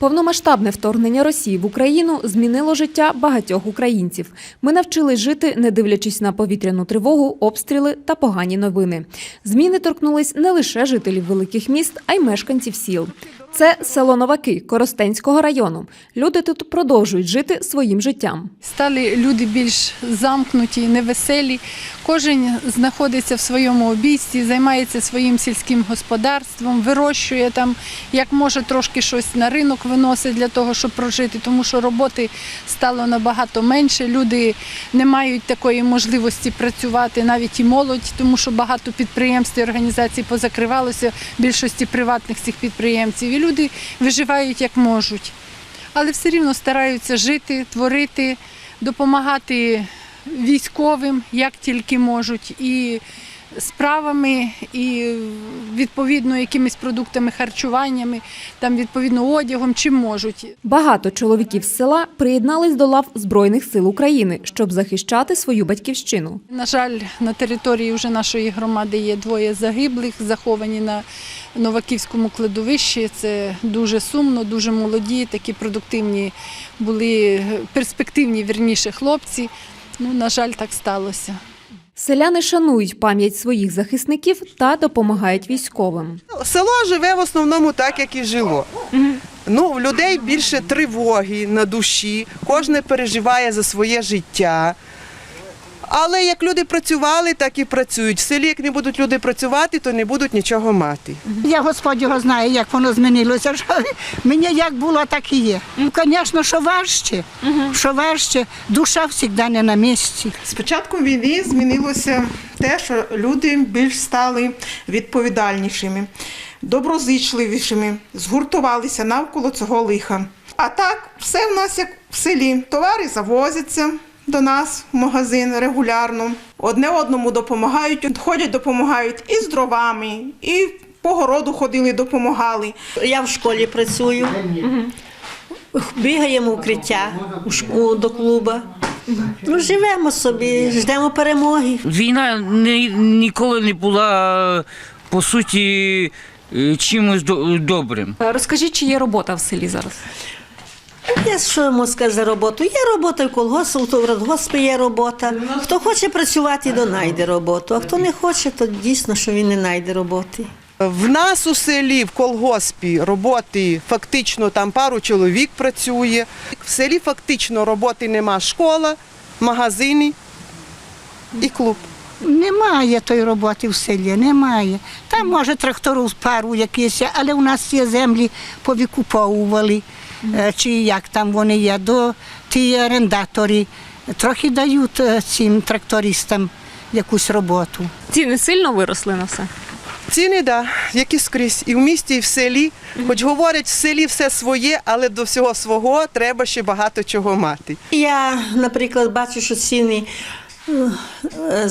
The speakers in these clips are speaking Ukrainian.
Повномасштабне вторгнення Росії в Україну змінило життя багатьох українців. Ми навчились жити, не дивлячись на повітряну тривогу, обстріли та погані новини. Зміни торкнулись не лише жителів великих міст, а й мешканців сіл. Це село Новаки Коростенського району. Люди тут продовжують жити своїм життям. Стали люди більш замкнуті, невеселі. Кожен знаходиться в своєму обійсті, займається своїм сільським господарством, вирощує там, як може трошки щось на ринок виносить для того, щоб прожити, тому що роботи стало набагато менше. Люди не мають такої можливості працювати, навіть і молодь, тому що багато підприємств і організацій позакривалося, більшості приватних цих підприємців. Люди виживають як можуть. Але все рівно стараються жити, творити, допомагати військовим, як тільки можуть, і справами, і відповідно якимись продуктами харчуваннями, там відповідно одягом, чим можуть. Багато чоловіків з села приєднались до лав Збройних сил України, щоб захищати свою батьківщину. На жаль, на території вже нашої громади є двоє загиблих, заховані на Новаківському кладовищі. Це дуже сумно, дуже молоді, такі продуктивні були, перспективні вірніше хлопці. Ну, на жаль, так сталося. Селяни шанують пам'ять своїх захисників та допомагають військовим. Село живе в основному так, як і жило. Ну, в людей більше тривоги на душі, кожен переживає за своє життя. Але як люди працювали, так і працюють. В селі, як не будуть люди працювати, то не будуть нічого мати. Я Господь його знає, як воно змінилося. Мені як було, так і є. Ну, звісно, що важче, що важче, душа завжди не на місці. З початком війни змінилося те, що люди більш стали відповідальнішими, доброзичливішими, згуртувалися навколо цього лиха. А так, все в нас як в селі. Товари завозяться до нас в магазин регулярно. Одне одному допомагають, ходять, допомагають і з дровами, і по городу ходили, допомагали. Я в школі працюю. Бігаємо в укриття до клуба. Ну, живемо собі, ждемо перемоги. Війна ні, ніколи не була по суті е, чимось до- добрим. Розкажіть, чи є робота в селі зараз? Я що йому скажу за роботу? Є робота в колгоспі, в радгоспі є робота. Хто хоче працювати, то знайде роботу. А хто не хоче, то дійсно, що він не знайде роботи. В нас у селі, в колгоспі, роботи фактично там пару чоловік працює. В селі фактично роботи нема. Школа, магазини і клуб. Немає тої роботи в селі, немає. Там може трактору пару якісь, але у нас є землі повікуповували, чи як там вони є, до ті орендаторі. Трохи дають цим трактористам якусь роботу. Ціни сильно виросли на все. Ціни, да, як і скрізь, і в місті, і в селі. Хоч говорять, в селі все своє, але до всього свого треба ще багато чого мати. Я, наприклад, бачу, що ціни е,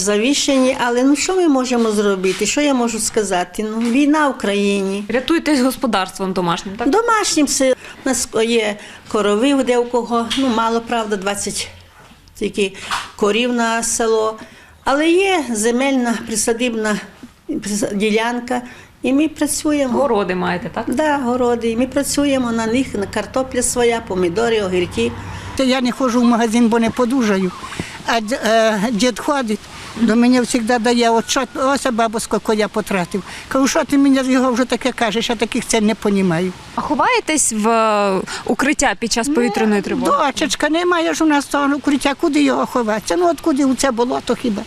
е, але ну що ми можемо зробити? Що я можу сказати? Ну, війна в Україні. Рятуєтесь господарством домашнім, так? Домашнім це у нас є корови, де у кого, ну мало правда, 20 тільки корів на село. Але є земельна присадибна ділянка, і ми працюємо. Городи маєте, так? Да, городи. І ми працюємо на них, на картопля своя, помідори, огірки. Я не ходжу в магазин, бо не подужаю. А е, дід ходить, до мене завжди дає, от що, ось бабу, скільки я потратив. Кажу, що ти мені його вже таке кажеш, я таких це не розумію. А ховаєтесь в е, укриття під час повітряної тривоги? Дочечка, немає ж у нас того укриття, куди його ховатися? Ну от куди у це болото хіба?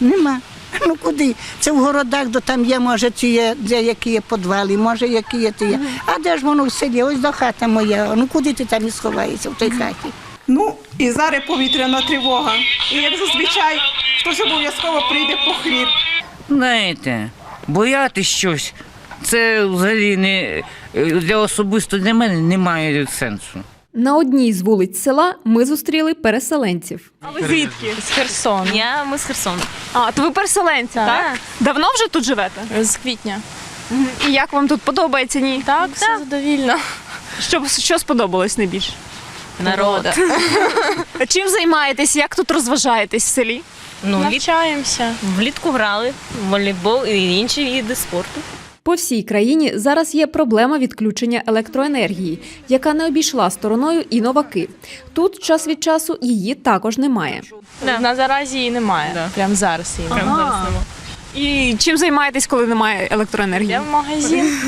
Нема. Ну куди? Це в городах, де там є, може, ті є, де які є підвали, може, які є ті є. А де ж воно в селі? Ось до хата моя. Ну куди ти там і сховаєшся в той хаті? Ну і зараз повітряна тривога. І як зазвичай хтось обов'язково прийде по хліб. Знаєте, боятись щось, це взагалі не для особисто для мене немає сенсу. На одній з вулиць села ми зустріли переселенців. А ви звідки? З Херсону. Я ми з Херсону. А, то ви переселенці, так? Так. Давно вже тут живете? З квітня. І як вам тут подобається? Ні? Так, все задовільно. Що, що сподобалось найбільше? Народа. Чим займаєтесь? Як тут розважаєтесь в селі? Ну, Навчаємося. Влітку грали в волейбол і інші види спорту. По всій країні зараз є проблема відключення електроенергії, яка не обійшла стороною і новаки. Тут час від часу її також немає. На заразі її немає. Прямо зараз її. Прямо зараз немає. І чим займаєтесь, коли немає електроенергії? Я в магазин.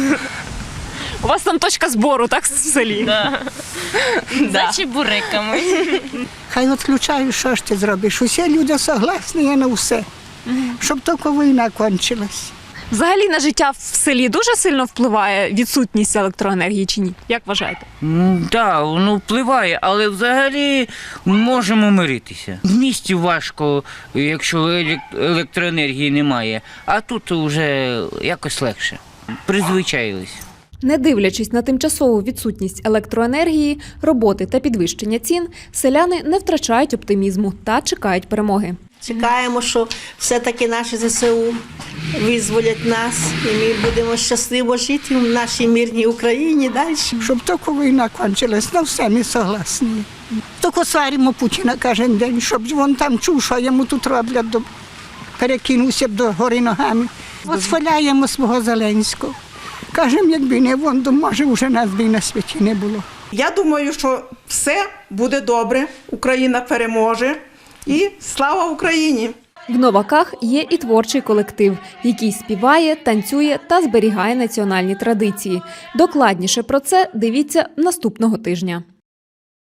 У вас там точка збору, так в селі? За чебуреками. Хай відключають, що ж ти зробиш. Усі люди согласні є на все, щоб тільки війна кончилась. Взагалі на життя в селі дуже сильно впливає відсутність електроенергії чи ні? Як вважаєте? Так, воно впливає, але взагалі можемо миритися. В місті важко, якщо електроенергії немає, а тут вже якось легше. Призвичаїлись. Не дивлячись на тимчасову відсутність електроенергії, роботи та підвищення цін, селяни не втрачають оптимізму та чекають перемоги. Чекаємо, що все-таки наші ЗСУ визволять нас, і ми будемо щасливо жити в нашій мирній Україні далі. Щоб тільки війна кончилась, на все ми согласні. Тільки сваримо Путіна кожен день, щоб він там чув, що йому тут роблять, до... перекинувся б до гори ногами. Восхваляємо свого Зеленського. Кажемо, якби не вон, то може вже нас би на світі не було. Я думаю, що все буде добре, Україна переможе і слава Україні! В новаках є і творчий колектив, який співає, танцює та зберігає національні традиції. Докладніше про це дивіться наступного тижня.